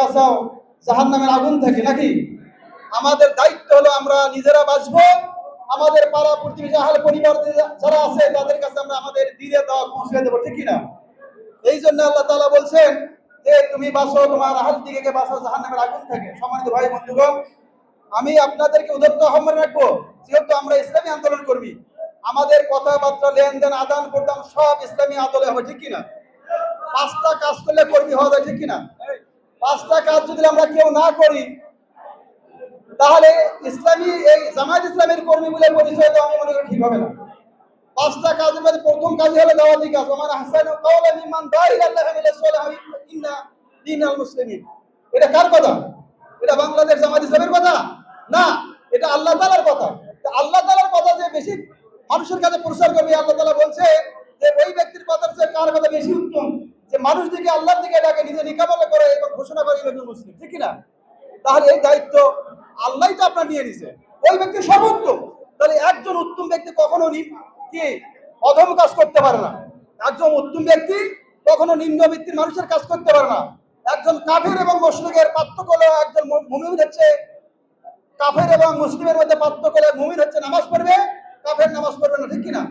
বাঁচো। আমাদের দায়িত্ব হলো আমরা নিজেরা আমাদের পাড়া প্রতিবেশী, আহাল পরিবার যারা আছে, তাদের কাছে আমরা আমাদের দিনের দাওয়া পৌঁছে দেবো, ঠিক না এই জন্য আল্লাহ তাআলা বলছেন যে তুমি বাঁচো। তোমার আহাল দিকে বাঁচাও জাহান্নামের আগুন থেকে। সম্মানিত ভাই বন্ধুগণ আমি আপনাদেরকে উদত্ত আহ্বান রাখব, যেহেতু আমরা ইসলামী আন্দোলন কর্মী। আমাদের কথাবার্তা, লেনদেন, আদান প্রদান সব ইসলামী আদলে হবে ঠিক কিনা? পাঁচটা কাজ করলে কর্মী হওয়া যায়, ঠিক কিনা? পাঁচটা কাজ যদি আমরা কেউ না করি, তাহলে ইসলামী, এই জামায়াত ইসলামের কর্মী বলে পরিচয় তো আমি মনে করি ঠিক হবে না। পাঁচটা কাজের প্রথম কাজ হলো দাওয়াতি কাজ আমার হাসান আল্লাহ মিলা ইন্না দিনাল মুসলিমিন। এটা কার কথা? এটা বাংলাদেশ জামায়াত ইসলামের কথা? না, এটা আল্লাহ তাআলার কথা। আল্লাহ তাআলার কথা যে বেশি মানুষের কাছে প্রচার করবে, আল্লাহ তাআলা বলছে যে ওই ব্যক্তির কথার চেয়ে কার কথা বেশি উত্তম? যে মানুষ দিকে আল্লাহর দিকে ডাকে, নিজে নিকামলা করে এবং ঘোষণা করে একজন মুসলিম, ঠিক না তাহলে এই দায়িত্ব আল্লাহই তো আপনার নিয়ে নিছে। ওই ব্যক্তি সর্বোত্তম। তাহলে একজন উত্তম ব্যক্তি কখনো কি? অধম কাজ করতে পারে না। একজন উত্তম ব্যক্তি কখনো নিম্ন নিম্নবৃত্তির মানুষের কাজ করতে পারে না। একজন কাফের এবং মুসলিমের পার্থক্য একজন মুমিন হচ্ছে কাফের এবং মুসলিমের মধ্যে পার্থক্য হলো মুমিন হচ্ছে নামাজ পড়বে কাফের নামাজ পড়বে না ঠিক কিনা?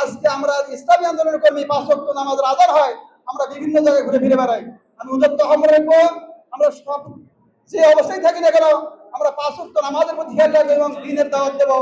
আজকে আমরা ইসলামী আন্দোলনের কর্মী, পাঁচ অক্ট নামাজের আদার হয়, আমরা বিভিন্ন জায়গায় ঘুরে ফিরে বেড়াই। আমি উদ্যোক্ত আহ্বান রাখব আমরা সব যে অবস্থায় থাকি না কেন, আমরা পাঁচ অক্ট নামাজের প্রতি খেয়াল রাখব এবং দিনের দাওয়াত দেবো।